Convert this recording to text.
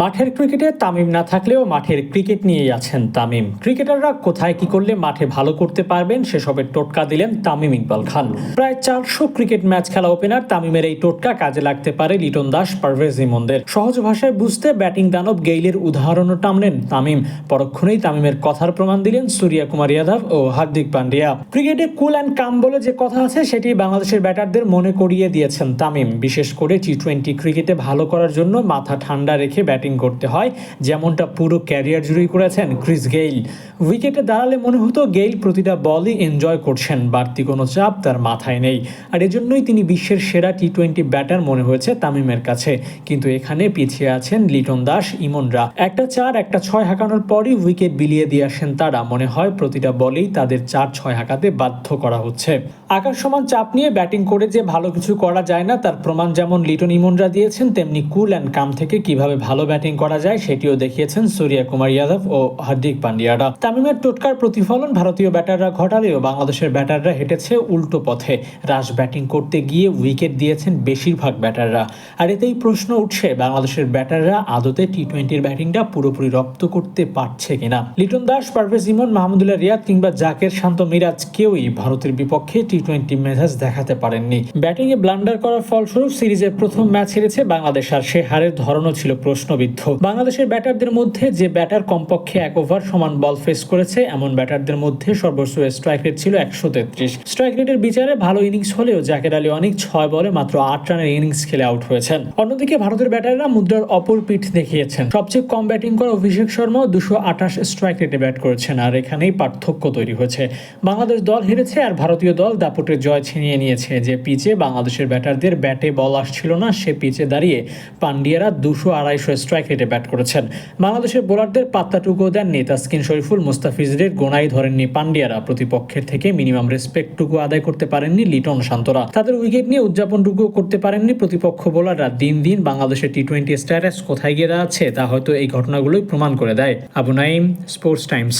মাঠের ক্রিকেটে তামিম না থাকলেও মাঠের ক্রিকেট নিয়েই আছেন তামিম। ক্রিকেটাররা কোথায় কি করলে মাঠে ভালো করতে পারবেন সেসবের টোটকা দিলেন তামিম ইকবাল খান। প্রায় চারশো ক্রিকেট ম্যাচ খেলা ওপেনার তামিমের এই টোটকা কাজে লাগতে পারে লিটন দাস, পারভেজ ইমনদের। সহজ ভাষায় বুঝতে ব্যাটিং দানব গেইলের উদাহরণও টানলেন তামিম। পরক্ষণেই তামিমের কথার প্রমাণ দিলেন সূর্যা কুমার যাদব ও হার্দিক পান্ডিয়া। ক্রিকেটে কুল অ্যান্ড কাম বলে যে কথা আছে, সেটি বাংলাদেশের ব্যাটারদের মনে করিয়ে দিয়েছেন তামিম। বিশেষ করে টি টোয়েন্টি ক্রিকেটে ভালো করার জন্য মাথা ঠান্ডা রেখে ব্যাটিং করতে হয়, যেমনটা পুরো ক্যারিয়ার জুড়েই করেছেন ক্রিস গেইল। উইকেটে দাঁড়ালে মনে হতো গেইল প্রতিটা বলই এনজয় করছেন, বাড়তি কোনো চাপ তার মাথায় নেই। আর এজন্যই তিনি বিশ্বের সেরা টি টোয়েন্টি ব্যাটার মনে হয়েছে তামিমের কাছে। কিন্তু এখানে পিছিয়ে আছেন লিটন দাস ইমনরা একটা চার, একটা ছয় হাঁকানোর পরই উইকেট বিলিয়ে দিয়ে আসেন তারা। মনে হয় প্রতিটা বলেই তাদের চার, ছয় হাঁকাতে বাধ্য করা হচ্ছে। আকাশ সমান চাপ নিয়ে ব্যাটিং করে যে ভালো কিছু করা যায় না, তার প্রমাণ যেমন লিটন ইমনরা দিয়েছেন, তেমনি কুল অ্যান্ড কাম থেকে কীভাবে ভালো ব্যাটিং করা যায়, সেটিও দেখিয়েছেন সূর্যা কুমার যাদব ও হার্দিক পান্ডিয়ারা। তামিমের টোটকার প্রতিফলন ভারতীয় ব্যাটাররা ঘটালেও বাংলাদেশের ব্যাটাররা হেঁটেছে উল্টো পথে। রাশ ব্যাটিং করতে গিয়ে উইকেট দিয়েছেন বেশিরভাগ ব্যাটাররা। আর এতেই প্রশ্ন উঠছে, বাংলাদেশের ব্যাটাররা আদতে টি টোয়েন্টির ব্যাটিংটা পুরোপুরি রপ্ত করতে পারছে কিনা? লিটন দাস, পারভেজ ইমন, মাহমুদুল্লাহ রিয়াদ কিংবা জাকের শান্ত মিরাজ কেউই ভারতের বিপক্ষে টি টোয়েন্টি মেজাজ দেখাতে পারেননি। ব্যাটিংয়ে ব্লান্ডার করার ফলস্বরূপ সিরিজের প্রথম ম্যাচ হেরেছে বাংলাদেশ, আর সে হারের ধরনও ছিল প্রশ্নবিদ্ধ। বাংলাদেশের ব্যাটারদের মধ্যে যে ব্যাটার কমপক্ষে এক ওভার সমান বল ফেস করেছে, এমন ব্যাটারদের মধ্যে সর্বোচ্চ স্ট্রাইক রেট ছিল একশো তেত্রিশ। স্ট্রাইক রেটের বিচারে ভালো ইনিংস হলেও জাকের আলী অনেক ছয় বলে মাত্র আট রানের ইনিংস খেলে আউট হয়েছেন। অন্যদিকে ভারতের ব্যাটাররা মুদ্রার অপর পিঠ দেখিয়েছেন। সবচেয়ে কম ব্যাটিং করা অভিষেক শর্মাও দুশো আঠাশ স্ট্রাইক রেটে ব্যাট করেছেন, আর এখানেই পার্থক্য তৈরি হয়েছে। বাংলাদেশ দল হেরেছে, আর ভারতীয় দল দাপটের জয় ছিনিয়ে নিয়েছে। যে পিচে বাংলাদেশের ব্যাটারদের ব্যাটে বল আসছিল না, সে পিচে দাঁড়িয়ে পান্ডিয়ারা দুশো আড়াইশো স্ট্রাইক রেটে ব্যাট করেছেন। বাংলাদেশের বোলারদের পাত্তাটুকুও দেননি তাসকিন শরীফুল মুস্তাফিজদের গোনাই ধরেননি পান্ডিয়ারা। প্রতিপক্ষের থেকে মিনিমাম রেসপেক্টটুকু আদায় করতে পারেননি লিটন শান্তরা। তাদের উইকেট নিয়ে উদযাপনটুকুও করতে পারেননি প্রতিপক্ষ বোলাররা। দিন দিন বাংলাদেশের টি টোয়েন্টি স্ট্যাটাস কোথায় গিয়ে দাঁড়াচ্ছে, তা হয়তো এই ঘটনাগুলোই প্রমাণ করে দেয়। Abu Naim sports Times